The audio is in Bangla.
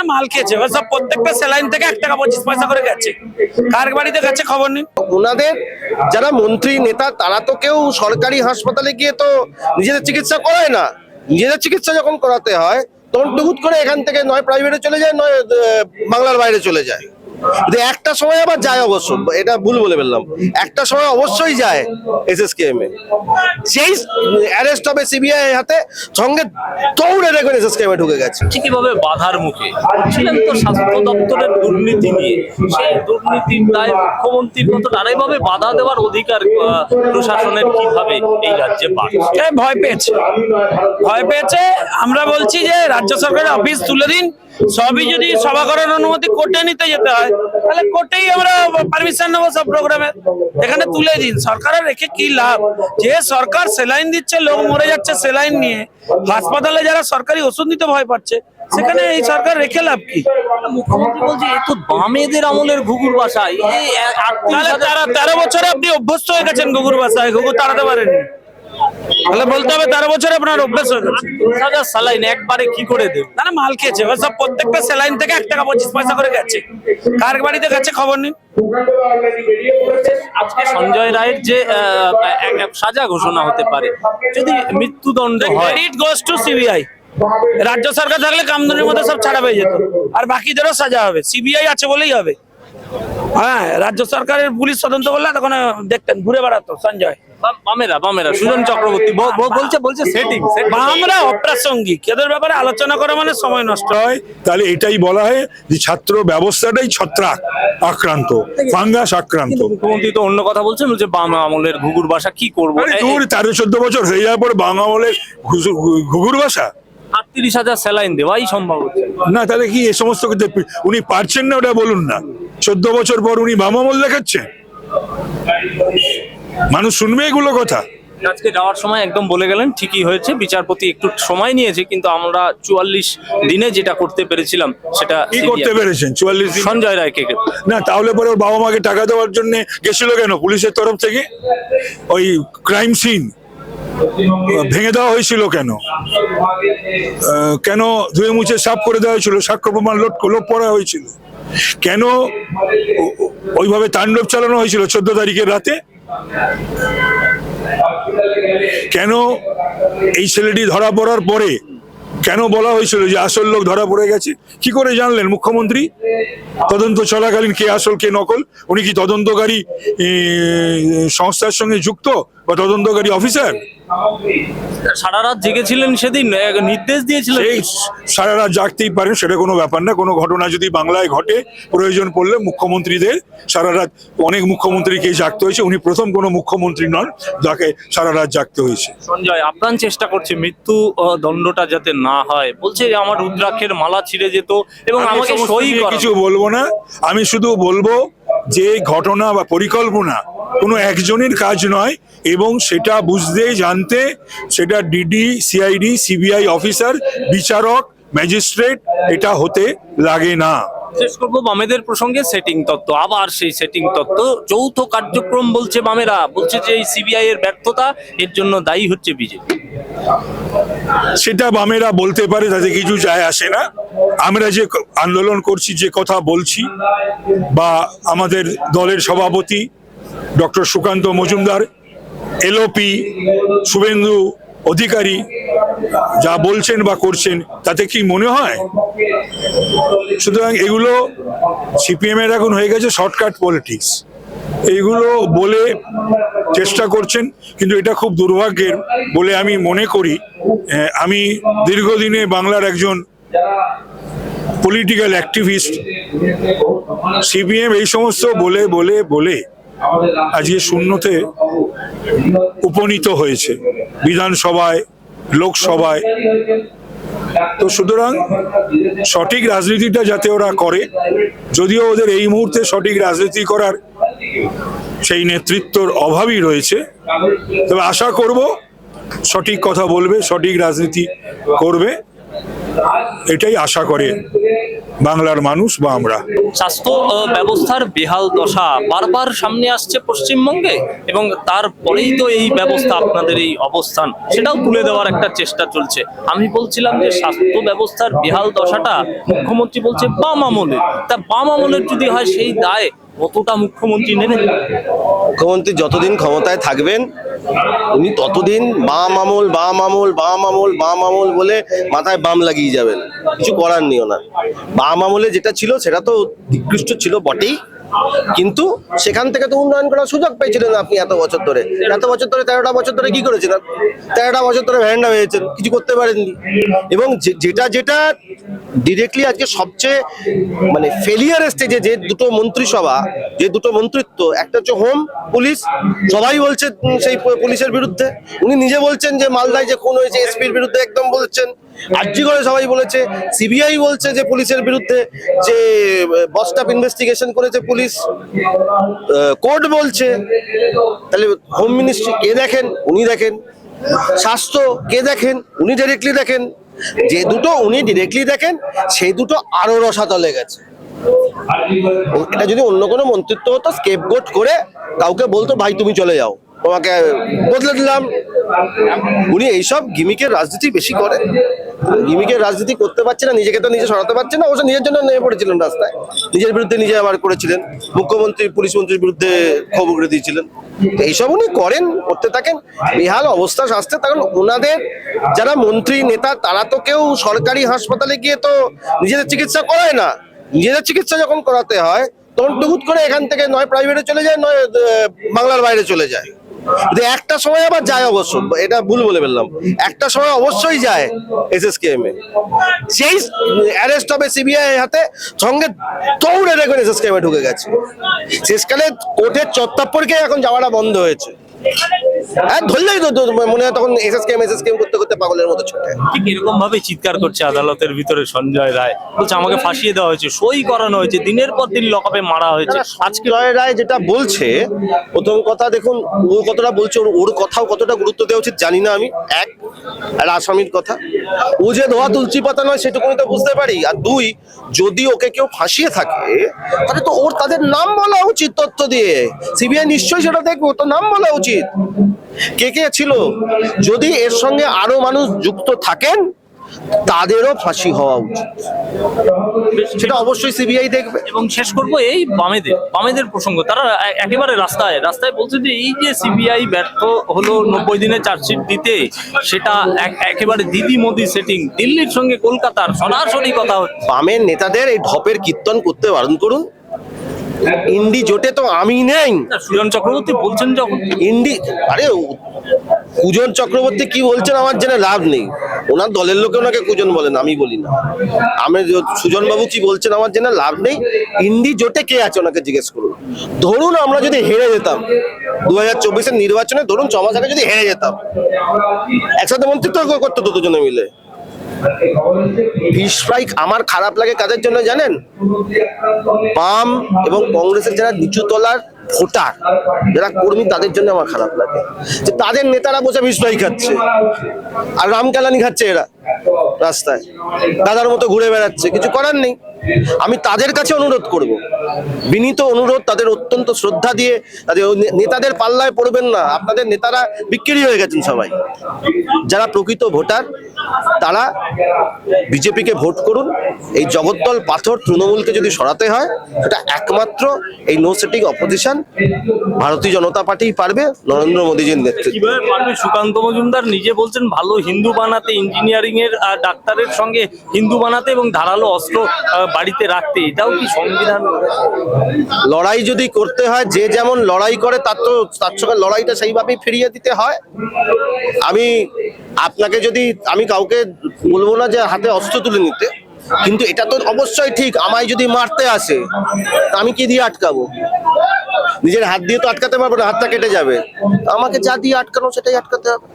না মাল খেয়েছে। সব প্রত্যেকটা স্যালাইন থেকে এক টাকা পঁচিশ পয়সা করে গেছে। কার বাড়িতে গেছে খবর নেই? ওনাদের যারা মন্ত্রী, নেতা, তারা তো কেউ সরকারি হাসপাতালে গিয়ে তো নিজেদের চিকিৎসা করায় না। নিজেদের চিকিৎসা যখন করাতে হয়, তখন টুকুত করে এখান থেকে নয় প্রাইভেটে চলে যায়, নয় বাংলার বাইরে চলে যায়। একটা সময় আবার যায় অবশ্য এটা ভুল বলে ফেললাম। একটা সময় অবশ্যই যায় এসএসকেএম এ। সেই অ্যারেস্ট হবে সিবিআই এর হাতে সঙ্গে দৌড়ে দেখবেন এসএসকেএম এ ঢুকে গেছে। কীভাবে বাধার মুখে। ছিলেন তো স্বাস্থ্য দপ্তরের দুর্নীতি নিয়ে। সেই দুর্নীতির দায় মুখ্যমন্ত্রীর মতো আড়াইভাবে বাধা দেওয়ার অধিকার আহ, প্রশাসনের কীভাবে এই রাজ্যে পাচ্ছে ভয় পেয়েছে। ভয় পেয়েছে আমরা বলছি যে রাজ্য সরকারের অফিস তুলে দিন। সবই যদি সভা করার অনুমতি কোর্টে নিতে যেতে হয় তাহলে কোর্টেই আমরা পারমিশন নেব সব প্রোগ্রামে এখানে তুলে দিন সরকারের রেখে কি লাভ? যে সরকার সেলাইন দিচ্ছে লোক মরে যাচ্ছে সেলাইন নিয়ে। হাসপাতালে যারা সরকারি ওষুধ নিতে ভয় পাচ্ছে সেখানে এই সরকার রেখে লাভ কি? মুখ্যমন্ত্রী বলছে এ তো বামেদের আমলের ঘুঘুর বাসা এই আটত্রিশ তাহলে তেরো তেরো বছরে আপনি অভ্যস্ত হয়ে গেছেন গুগুর বাসায় গুগু তাড়াতে পারেননি। তাহলে বলতে হবে তেরো বছরে আপনার অভ্যাস হয়ে গেছে। হাজার সালাইন একবারে কি করে দেব? না না মাল খেয়েছে। সব প্রত্যেকটা স্যালাইন থেকে এক টাকা পঁচিশ পয়সা করে গেছে। কার বাড়িতে গেছে খবর আজকে সঞ্জয় রায়ের যে সাজা ঘোষণা হতে পারে যদি মৃত্যুদণ্ড হয় ক্রেডিট গোস টু সিবিআই রাজ্য সরকার থাকলে কামদুনির মধ্যে সব ছাড়া পেয়ে যেত। আর বাকিদেরও সাজা হবে। সিবিআই আছে বলেই হবে। হ্যাঁ রাজ্য সরকারের পুলিশ তদন্ত করলে তখন দেখতেন ঘুরে বেড়াতো সঞ্জয়। বামেরা বামেরা সুজন চক্রবর্তী বলছে বলছে সেটিং বা আমরা অপ্রাসঙ্গিক এদের ব্যাপারে আলোচনা করা মানে সময় নষ্ট। হয় তাহলে এটাই বলা হয় যে ছাত্র ব্যবস্থাটাই ছত্রাক আক্রান্ত ফাঙ্গাস আক্রান্ত। মুখ্যমন্ত্রী তো অন্য কথা বলছেন বলছে বাম আমলের ঘুঘুর বাসা কি করব? তেরো চোদ্দ বছর হয়ে যাওয়ার পর বাঙামলের ঘুঘুর ভাষা আটত্রিশ হাজার স্যালাইন দেওয়াই সম্ভব না। তাহলে কি এ সমস্ত উনি পারছেন না ওটা বলুন না। চোদ্দ বছর পর উনি বামামল দেখাচ্ছেন মানুষ শুনবে এগুলো কথা। আজকে যাওয়ার সময় একদম বলে গেলেন ঠিকই হয়েছে বিচারপতি একটু সময় নিয়েছে কিন্তু আমরা চুয়াল্লিশ দিনে যেটা করতে পেরেছিলাম সেটা কি করতে পেরেছেন চুয়াল্লিশ দিন? সঞ্জয় রায়কে না তাহলে পরে ওর বাবা মাকে টাকা দেওয়ার জন্য গেছিল কেন? পুলিশের তরফ থেকে? ওই ক্রাইম সিন ভেঙে দেওয়া হয়েছিল কেন? কেন ধুয়ে মুছে সাফ করে দেওয়া হয়েছিল? সাক্ষ্য প্রমাণ লোট লোপ করা হয়েছিল? কেন ওইভাবে তাণ্ডব চালানো হয়েছিল চোদ্দ তারিখের রাতে? কেন এই ছেলেটি ধরা পড়ার পরে কেন বলা হয়েছিল যে আসল লোক ধরা পড়ে গেছে? কি করে জানলেন মুখ্যমন্ত্রী? তদন্ত চলাকালীন কে আসল, কে নকল? উনি কি তদন্তকারী সংস্থার সঙ্গে যুক্ত বা তদন্তকারী অফিসার? সারা রাত জেগেছিলেন সেদিন? নির্দেশ দিয়েছিলেন সেই সারা রাত জাগতেই পারেন সেটা কোনো ব্যাপার না। কোনো ঘটনা যদি বাংলায় ঘটে প্রয়োজন পড়লে মুখ্যমন্ত্রীদের সারা রাত অনেক মুখ্যমন্ত্রীকেই জাগতে হয়েছে। উনি প্রথম কোনো মুখ্যমন্ত্রী নন যাকে সারা রাত জাগতে হয়েছে। সঞ্জয় আপ্রাণ চেষ্টা করছে মৃত্যু দণ্ডটা যাতে না হয়। বলছে যে আমার রুদ্রাক্ষের মালা ছিঁড়ে যেত এবং আমি আমাকে সই কিছু বলব না। আমি শুধু বলব যে ঘটনা বা পরিকল্পনা কোনো একজনের কাজ নয় এবং সেটা বুঝতে, জানতে সেটা ডিডি সিআইডি সিবিআই অফিসার বিচারক ম্যাজিস্ট্রেট এটা হতে লাগে না। শেষ করব বামেদের প্রসঙ্গে সেটিং তত্ত্ব। আবার সেই সেটিং তত্ত্ব, যৌথ কার্যক্রম বলছে বামেরা, বলছে যে এই সিবিআই এর ব্যর্থতা, এর জন্য দায়ী হচ্ছে বিজেপি সেটা বামেরা বলতে পারে, তাতে কিছু যায় আসে না। আমরা যে আন্দোলন করছি, যে কথা বলছি, বা আমাদের দলের সভাপতি ডক্টর সুকান্ত মজুমদার, এলওপি, শুভেন্দু অধিকারী যা বলছেন বা করছেন, তাতে কি মনে হয়? সুতরাং এগুলো সিপিএম এর এখন হয়ে গেছে শর্টকাট পলিটিক্স এইগুলো বলে চেষ্টা করছেন, কিন্তু এটা খুব দুর্ভাগ্যের বলে আমি মনে করি। আমি দীর্ঘদিনে বাংলার একজন পলিটিক্যাল অ্যাক্টিভিস্ট সিপিএম এই সমস্ত বলে বলে বলে আজকে শূন্যতে উপনীত হয়েছে বিধানসভায়, লোকসভায়। তো সুতরাং সঠিক রাজনীতিটা যাতে ওরা করে, যদিও ওদের এই মুহূর্তে সঠিক রাজনীতি করার সেই নেতৃত্বর অভাবই রয়েছে, তবে আশা করব সঠিক কথা বলবে, সঠিক রাজনীতি করবে, এটাই আশা করে। বাংলার মানুষ বা আমরা। স্বাস্থ্য ব্যবস্থার বেহাল দশা বারবার সামনে আসছে পশ্চিমবঙ্গে এবং তারপরেই তো এই ব্যবস্থা আপনাদের এই অবস্থান সেটাও তুলে দেওয়ার একটা চেষ্টা চলছে। আমি বলছিলাম যে স্বাস্থ্য ব্যবস্থার বেহাল দশাটা মুখ্যমন্ত্রী বলছে বাম আমলে। তা বাম আমলের যদি হয় সেই দায় কতটা মুখ্যমন্ত্রী নেবেন? মুখ্যমন্ত্রী যতদিন ক্ষমতায় থাকবেন উনি ততদিন বাম আমল বাম আমল বাম আমল বাম আমল বলে মাথায় বাম লাগিয়ে যাবেন। কিছু করার নিও না। বাম আমলে যেটা ছিল সেটা তো নিকৃষ্ট ছিল বটেই। কিন্তু সেখান থেকে তো উন্নয়ন করার সুযোগ পেয়েছিলেন আপনি এত বছর ধরে। এত বছর ধরে, তেরোটা বছর ধরে কি করেছিলেন তেরোটা বছর ধরে ভ্যান্ডা হয়েছেন, কিছু করতে পারেননি। এবং যেটা যেটা ডিরেক্টলি আজকে সবচেয়ে মানে ফেলিয়ার স্টেজে যে দুটো মন্ত্রিসভা, যে দুটো মন্ত্রিত্ব, একটা হচ্ছে হোম পুলিশ সবাই বলছে সেই পুলিশের বিরুদ্ধে। উনি নিজে বলছেন যে, মালদায় যে খুন হয়েছে, এসপির বিরুদ্ধে একদম বলছেন। আর্জি করে সবাই বলেছে, সিবিআই বলছে যে পুলিশের বিরুদ্ধে যে বস্টাপ ইনভেস্টিগেশন করেছে পুলিশ কোর্ট বলছে। তাহলে হোম মিনিস্ট্রি কে দেখেন? উনি দেখেন। স্বাস্থ্য কে দেখেন? উনি ডিরেক্টলি দেখেন। যে দুটো উনি ডিরেক্টলি দেখেন, সেই দুটো আরও রসাতলে গেছে। এটা যদি অন্য কোনো মন্ত্রিত্ব হতো স্কেপগোট করে কাউকে বলতো, ভাই, তুমি চলে যাও। তোমাকে বদলে দিলাম। উনি এইসব গিমিকের রাজনীতি বেশি করেন। গিমিকের রাজনীতি করতে পারছে না, নিজেকে তো নিজে সরাতে পারছে না, অবশ্য নিজের জন্য নেমে পড়েছিলেন রাস্তায়। নিজের বিরুদ্ধে নিজে আবার করেছিলেন, মুখ্যমন্ত্রী, পুলিশ মন্ত্রীর বিরুদ্ধে ক্ষোভ উগড়ে দিয়েছিলেন। এইসব উনি করেন, করতে থাকেন। বেহাল অবস্থা স্বাস্থ্যে কারণ ওনাদের যারা মন্ত্রী, নেতা, তারা তো কেউ সরকারি হাসপাতালে গিয়ে তো নিজেদের চিকিৎসা করায় না। নিজেদের চিকিৎসা যখন করাতে হয়, তখন টুকুট করে এখান থেকে নয় প্রাইভেটে চলে যায়, নয় বাংলার বাইরে চলে যায়। একটা সময় আবার যায় অবশ্য, এটা ভুল বলে ফেললাম। একটা সময় অবশ্যই যায় এসএসকেএম এ। সেই অ্যারেস্ট হবে সিবিআই হাতে, সঙ্গে দৌড়ে দেখবেন এসএসকেএম এ ঢুকে গেছে। শেষকালে কোর্টের চত্তাপ্পরকে এখন যাওয়াটা বন্ধ হয়েছে। হ্যাঁ ধরলেই তো মনে হয় তখন এসএসকেএম করতে করতে পাগলের মতো ছোটে। ঠিক এরকম ভাবে চিৎকার করছে আদালতের ভিতরে সঞ্জয় রায়? বলছে আমাকে ফাঁসিয়ে দেওয়া হয়েছে সই করানো হয়েছে দিনের পর দিন লকআপে মারা হয়েছে। আজকে জয় রায় যেটা বলছে প্রথম কথা দেখুন ও কতটা বলছে ওর- কথাও কতটা গুরুত্ব দেওয়া উচিত জানি না আমি এক আর আসামির কথা। ও যে ধোয়া তুলসী পাতা নয় সেটুকুনি তো বুঝতে পারি। আর দুই যদি ওকে কেউ ফাঁসিয়ে থাকে তাহলে তো ওর তাদের নাম বলা উচিত তথ্য দিয়ে। সিবিআই নিশ্চয়ই সেটা দেখবে তো নাম বলা উচিত। কে কে ছিল? যদি এর সঙ্গে আরও মানুষ যুক্ত থাকেন তাদেরও ফাঁসি হওয়া উচিত। সেটা অবশ্যই সিবিআই দেখবে। এবং শেষ করব এই বামেদের বামেদের প্রসঙ্গ। তারা একেবারে রাস্তায় রাস্তায় বলছে যে এই যে সিবিআই ব্যর্থ হলো নব্বই দিনে চার্জশিট দিতে সেটা এক- একেবারে দিদি মোদি সেটিং দিল্লির সঙ্গে কলকাতার সরাসরি কথা হচ্ছে। বামের নেতাদের এই ঢপের কীর্তন করতে বারণ করুন। ইন্ডি জোটে তো আমি নেই। সুজন চক্রবর্তী বলছেন যখন। ইন্ডি আরে কুজন চক্রবর্তী কি বলছেন আমার জেনে লাভ নেই। ওনার দলের লোকে ওনাকে কুজন বলেন আমি বলি না। আমি সুজন বাবু কি বলছেন আমার জেনে লাভ নেই। ইন্ডি জোটে কে আছে ওনাকে জিজ্ঞেস করুন। ধরুন আমরা যদি হেরে যেতাম দু হাজার চব্বিশের নির্বাচনে ধরুন ছ মাস আগে যদি হেরে যেতাম একসাথে মন্ত্রিত্ব করতো দুজনে মিলে। ফিশ ফ্রাই আমার খারাপ লাগে কাদের জন্য জানেন? বাম এবং কংগ্রেসের যারা নিচু তলার ভোটার, যারা কর্মী, তাদের জন্য আমার খারাপ লাগে। যে তাদের নেতারা বসে ফিশ ফ্রাই খাচ্ছে, আর রামকেলানি খাচ্ছে এরা রাস্তায়। দাদার মতো ঘুরে বেড়াচ্ছে, কিছু করার নেই। আমি তাদের কাছে অনুরোধ করব। বিনীত অনুরোধ, তাদের অত্যন্ত শ্রদ্ধা দিয়ে, তাদের নেতাদের পাল্লায় পড়বেন না। আপনাদের নেতারা বিক্রি হয়ে গেছেন সবাই। যারা প্রকৃত ভোটার, তারা বিজেপিকে ভোট করুন। এই জগদ্দল পাথর তৃণমূলকে যদি সরাতে হয়, সেটা একমাত্র এই নো সেটিং অপোজিশন ভারতীয় জনতা পার্টি পারবে নরেন্দ্র মোদীজির নেতৃত্বে। সুকান্ত মজুমদার নিজে বলছেন, ভালো হিন্দু বানাতে ইঞ্জিনিয়ারিং এর ডাক্তারের সঙ্গে হিন্দু বানাতে এবং ধারালো অস্ত্র বাড়িতে রাখতে, এটাও কি সংবিধান? লড়াই যদি করতে হয়, যে যেমন লড়াই করে, তার তো, তার সঙ্গে লড়াইটা সেইভাবেই ফিরিয়ে দিতে হয়। আমি, আপনাকে যদি, আমি কাউকে বলব না যে হাতে অস্ত্র তুলে নিতে, কিন্তু এটা তো অবশ্যই ঠিক, আমায় যদি মারতে আসে আমি কি দিয়ে আটকাবো? নিজের হাত দিয়ে তো আটকাতে পারব না, হাতটা কেটে যাবে। আমাকে যা দিয়ে আটকানো, সেটাই আটকাতে হবে।